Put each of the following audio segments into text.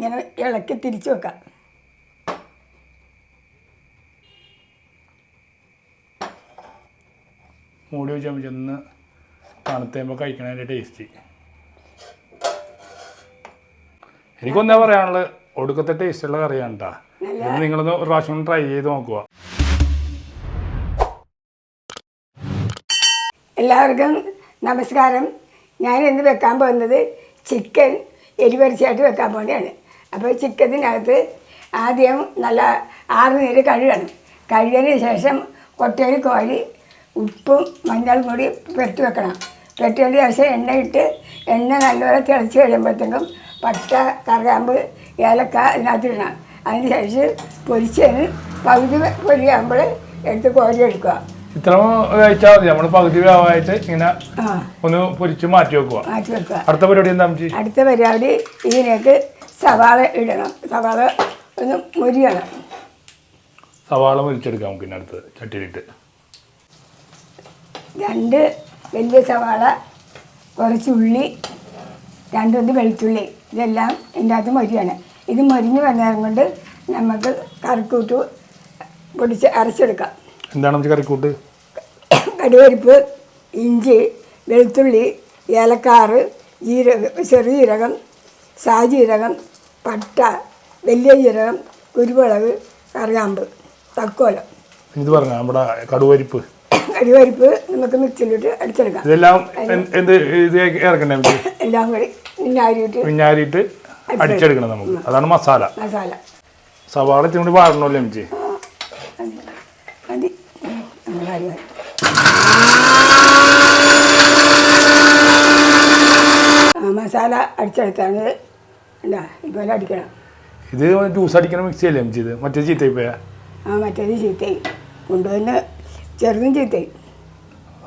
ഇങ്ങനെ ഇളക്കി തിരിച്ചു വെക്കാം. മൂടി വെച്ചാൽ ചെന്ന് തണുത്തുമ്പോൾ കഴിക്കണതിന്റെ ടേസ്റ്റ് എനിക്കൊന്നാ പറയാനുള്ളത് ഒടുക്കത്തെ ടേസ്റ്റുള്ള കറിയാണ് കേട്ടോ ഇത് നിങ്ങളൊന്ന് ഒരു പ്രാവശ്യം ട്രൈ ചെയ്ത് നോക്കുക. എല്ലാവർക്കും നമസ്കാരം. ഞാൻ ഇന്ന് വെക്കാൻ പോകുന്നത് ചിക്കൻ എരിവരിച്ചായിട്ട് വെക്കാൻ പോകുന്നതാണ് അപ്പോൾ ചിക്കനകത്ത് ആദ്യം നല്ല ആറ് നേരം കഴുകണം. കഴുകിയതിന് ശേഷം കൊട്ടയിൽ കോരി ഉപ്പും മഞ്ഞളും കൂടി പെട്ടി വെക്കണം. പെട്ടിയതിന് ശേഷം എണ്ണ ഇട്ട് എണ്ണ നല്ലപോലെ തിളച്ച് കഴിയുമ്പോഴത്തേക്കും പട്ട കറുകാമ്പ് ഏലക്ക അതിനകത്ത് ഇടണം. അതിന് ശേഷം പൊരിച്ചതിന് പകുതി പൊരിയാകുമ്പോൾ എടുത്ത് കോരി എടുക്കുക. ഇത്ര കഴിച്ചാൽ മതി. നമ്മൾ പകുതി വേവായിട്ട് ഇങ്ങനെ ഒന്ന് പൊരിച്ച് മാറ്റി വെക്കുക. മാറ്റി വെക്കുക. അടുത്ത പരിപാടി എന്താ അടുത്ത പരിപാടി ഇതിലേക്ക് സവാള ഇടണം. സവാള ഒന്ന് മുരിയണം. സവാള മുരിച്ചെടുക്കാം പിന്നെ അടുത്ത് ചട്ടിയിലിട്ട്. രണ്ട് വലിയ സവാള കുറച്ച് ഉള്ളി രണ്ടൊന്ന് വെളുത്തുള്ളി ഇതെല്ലാം ഇതിന്റെ അകത്ത് മൊരിയാണ്. ഇത് മൊരിഞ്ഞ് വന്നേരം കൊണ്ട് നമുക്ക് കറിക്കൂട്ട് പൊടിച്ച് അരച്ചെടുക്കാം. എന്താണ് നമുക്ക് കറിക്കൂട്ട്? കടുവരിപ്പ് ഇഞ്ചി വെളുത്തുള്ളി ഏലക്കാറ് ജീരകം ചെറിയ ജീരകം സാജീരകം പട്ട വലിയ ജീരകം കുരുമുളക് കറിയാമ്പ് തക്കോലം. ഇത് പറഞ്ഞ നമ്മുടെ കടുവരിപ്പ്. കടുവരിപ്പ് നമുക്ക് മിക്സിയിലിട്ട് അടിച്ചെടുക്കാം. ഇതെല്ലാം എന്ത് ഇത് ഇറക്കണ്ടേ നമുക്ക്? എല്ലാം കൂടി മിന്നാരിയിട്ട് വിഞ്ഞാരിയിട്ട് അടിച്ചെടുക്കണം നമുക്ക്. അതാണ് മസാല. മസാല. സവാള ഇത്തിരി കൂടി വാടണമല്ലോ മതി. നമ്മുടെ മസാല അടിച്ചെടുത്താണ്. എന്താ ഇതുപോലെ അടിക്കണം. ഇത് ജ്യൂസ് അടിക്കണം മിക്സി അല്ലേ ചെയ്ത് മറ്റേ ചീത്തയി പോയാ? ആ മറ്റേത് ചീത്തയായി. കൊണ്ടുവന്ന് ചെറുതും ചീത്തയായി.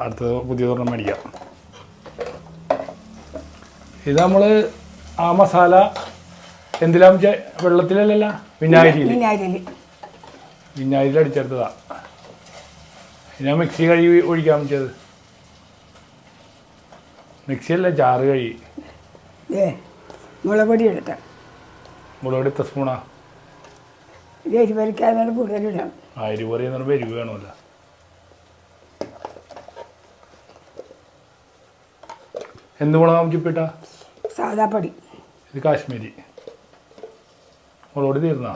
അടുത്തത് പുതിയ തുറന്ന് മേടിക്കാം. ഇത് നമ്മൾ ആ മസാല എന്തിലാ വെള്ളത്തിലല്ലല്ല? വിനാഗിരിയിൽ വിനാഗിരിയിൽ വിനാഗിരിയിൽ അടിച്ചെടുത്തതാ. ഞാൻ മിക്സി കഴുകി ഒഴിക്കാൻ വെച്ചത് മിക്സിയല്ല ചാറ് കഴുകി. ഏ മുളക് പൊടി എടുത്ത മുളക് എത്ര സ്പൂണാ? ഇത് എരിവരിക്കാനാണ് കൂടുതലിടാം ആ എരിവ് പറയുമ്പോൾ എരിവ് വേണമല്ലോ. എന്ത് മുളക് ഇപ്പിട്ടാ സാദാ പൊടി. ഇത് കാശ്മീരി. മുളക് തീർന്നാ?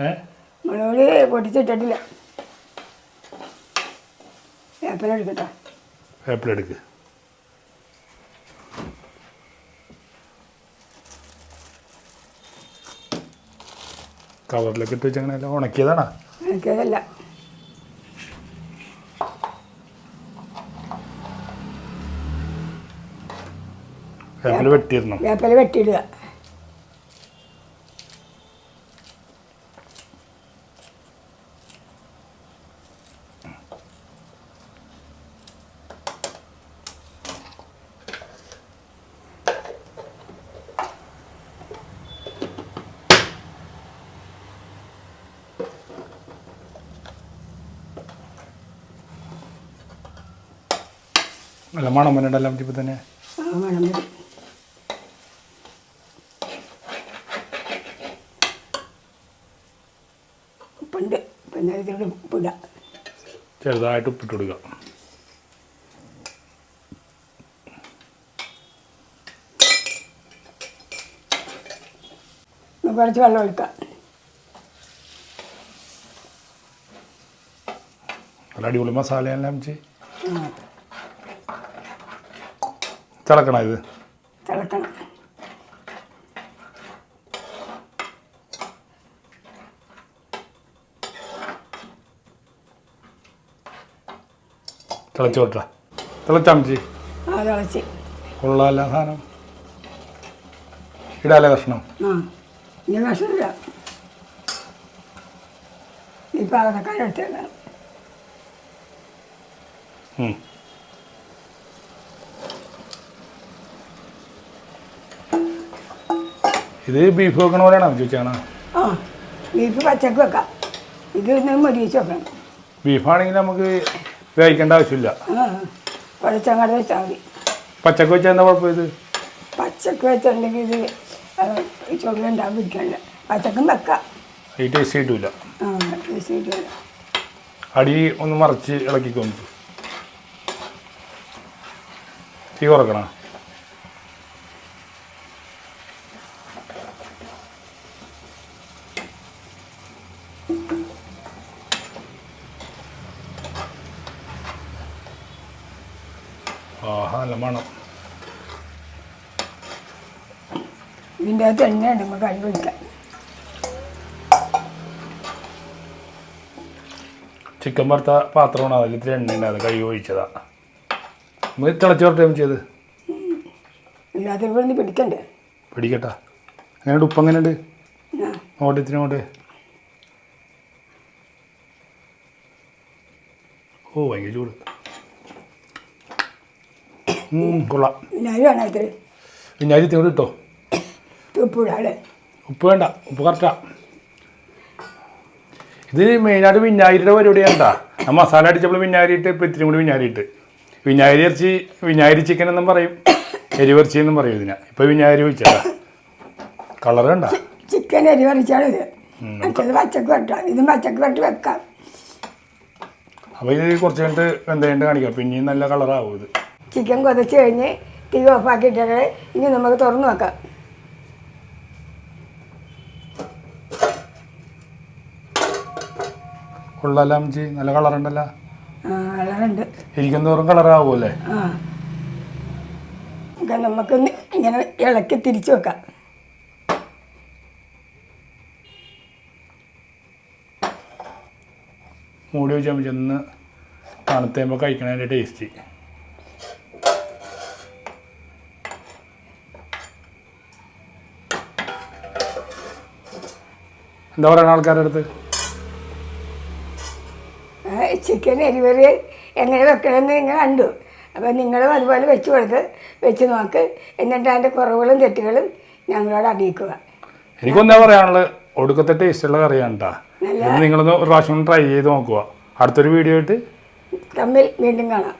ഏ? മുളക് പൊടി പൊടിച്ചിട്ടിട്ടില്ല. വേപ്പല എടുക്കട്ടെ. കവറിലൊക്കെ ഇട്ട് വെച്ചങ്ങനെ ഉണക്കിയതാണോ? ഉണക്കിയതല്ല. വെട്ടിയിരുന്നു? വേപ്പല വെട്ടിയിടുക. നല്ല മണം വന്നിട്ടല്ല ഇപ്പം തന്നെ? മണം ഉപ്പുണ്ട് പിന്നെ ഇതിലൂടെ ഉപ്പിടുക ചെറുതായിട്ട് ഉപ്പിട്ട് കൊടുക്കുക കുറച്ച് വെള്ളം ഒഴിക്കാം. നല്ല അടിപൊളി മസാല എല്ലാം ആ, തിളക്കണം ഇത്? തിളക്കണം. തിളച്ചോട്ടാ തിളച്ചാമച്ചി ആ തിളച്ച്. കൊള്ളാല്ല സാധനം. ഇടാല കഷ്ണം? ആ ഇനി ഇത് ബീഫ് വെക്കണ പോലെയാണോ ചോദിച്ചാണ് ആ ബീഫ് പച്ചക്ക് വെക്കാം. ഇത് ഒന്ന് മൊരിയിച്ച് വെക്കണം. ബീഫാണെങ്കിൽ നമുക്ക് വേവിക്കേണ്ട ആവശ്യമില്ല. പഴച്ചങ്ങാട് വെച്ചാൽ മതി. പച്ചക്ക് വെച്ചാൽ എന്താ കുഴപ്പം ഇത്? പച്ചക്ക് വെച്ചിട്ടുണ്ടെങ്കിൽ ഇത് ചൊവ്വ ഉണ്ടാവും പിടിക്കണ്ട. പച്ചക്കും വെക്കാം. ഈ ടേസ്റ്റ് കിട്ടില്ല അടി ഒന്ന് മറിച്ച് ഇളക്കിക്കൊണ്ടു തീ കുറക്കണം? ആഹാ നല്ല മണം ഇതിന്റെ അകത്ത് എണ്ണയുണ്ട് നമുക്ക് കഴുകി വയ്ക്കാം ചിക്കൻ വറുത്ത പാത്രമാണ് അതിൽ ഇത്തിരി എണ്ണ ഉണ്ട് അത് കൈ ഒഴിച്ചതാ. നമ്മൾ തിളച്ച് വരട്ടെ ചെയ്ത്? ഇല്ലാത്ത ഇവിടുന്ന് പിടിക്കണ്ടേ? പിടിക്കട്ടാ. അങ്ങനെ ഉപ്പ് അങ്ങനെ ഉണ്ട് അങ്ങോട്ട് ഇത്തിരി അങ്ങോട്ട്. ഓ ഭയങ്കര ചൂട്. കൊള്ളാം. എല്ലാവരും വേണം ഇത്തിരി വിഞ്ഞാരി ഇത്തിരി കൂടി ഇട്ടോ? ഉപ്പിടാളെ ഉപ്പ് വേണ്ട ഉപ്പ് കറക്റ്റാ ഇത് മെയിനായിട്ട് വിഞ്ഞാരിയുടെ പരിപാടിയാണ്ടാ ആ മസാല അടിച്ചപ്പോൾ വിനാഗിരിയിട്ട് ഇപ്പം ഇത്തിരി കൂടി വിനാഗിരിയിട്ട് വിനാഗിരി ഇറച്ചി വിനാഗിരി ചിക്കൻ എന്നും പറയും. എരിവിറച്ചി എന്നും പറയും ഇതിനെ. ഇപ്പം വിനാഗിരി വെച്ചാ കളർ കണ്ട? ചിക്കൻ അരി പറിച്ചാണ് ഇത്. മറ്റേത് പച്ചക്ക് വെട്ടാം ഇതും പച്ചക്ക് വെട്ട് വെക്കാം. അപ്പോൾ ഇത് കുറച്ച് കഴിഞ്ഞിട്ട് വെന്ത് കാണിക്കാം. പിന്നെയും നല്ല കളറാവും ഇത്. ചിക്കൻ കൊതച്ച് കഴിഞ്ഞ് തീ ഓഫാക്കിയിട്ടേ ഇനി നമുക്ക് തുറന്നു വെക്കാം കൊള്ളാലോ അമ്മച്ചി. നല്ല കളറുണ്ടല്ലോ കളറുണ്ട്. ഇരിക്കും തോറും നമുക്കൊന്ന് ഇങ്ങനെ ഇളക്കി തിരിച്ചു വെക്കാം. മൂടി വെച്ച് അമ്മച്ചി ഒന്ന് തണുത്തുമ്പോൾ കഴിക്കണതിന്റെ ടേസ്റ്റ് എന്താ പറയുക ആൾക്കാരുടെ അടുത്ത്? ചിക്കൻ എരിവരി എങ്ങനെ വെക്കണമെന്ന് നിങ്ങൾ കണ്ടു. അപ്പോൾ നിങ്ങളും അതുപോലെ വെച്ച് കൊടുത്ത് വെച്ച് നോക്ക്. എന്നിട്ട് അതിന്റെ കുറവുകളും തെറ്റുകളും ഞങ്ങളോട് അറിയിക്കുക. എനിക്കൊന്നാ പറയാനുള്ളത് ഒടുക്കത്തെ ടേസ്റ്റുള്ള കറിയാണ് കേട്ടോ നിങ്ങളൊന്ന് ഒരു പ്രാവശ്യം ട്രൈ ചെയ്ത് നോക്കുക. അടുത്തൊരു വീഡിയോ ആയിട്ട് തമ്മിൽ വീണ്ടും കാണാം.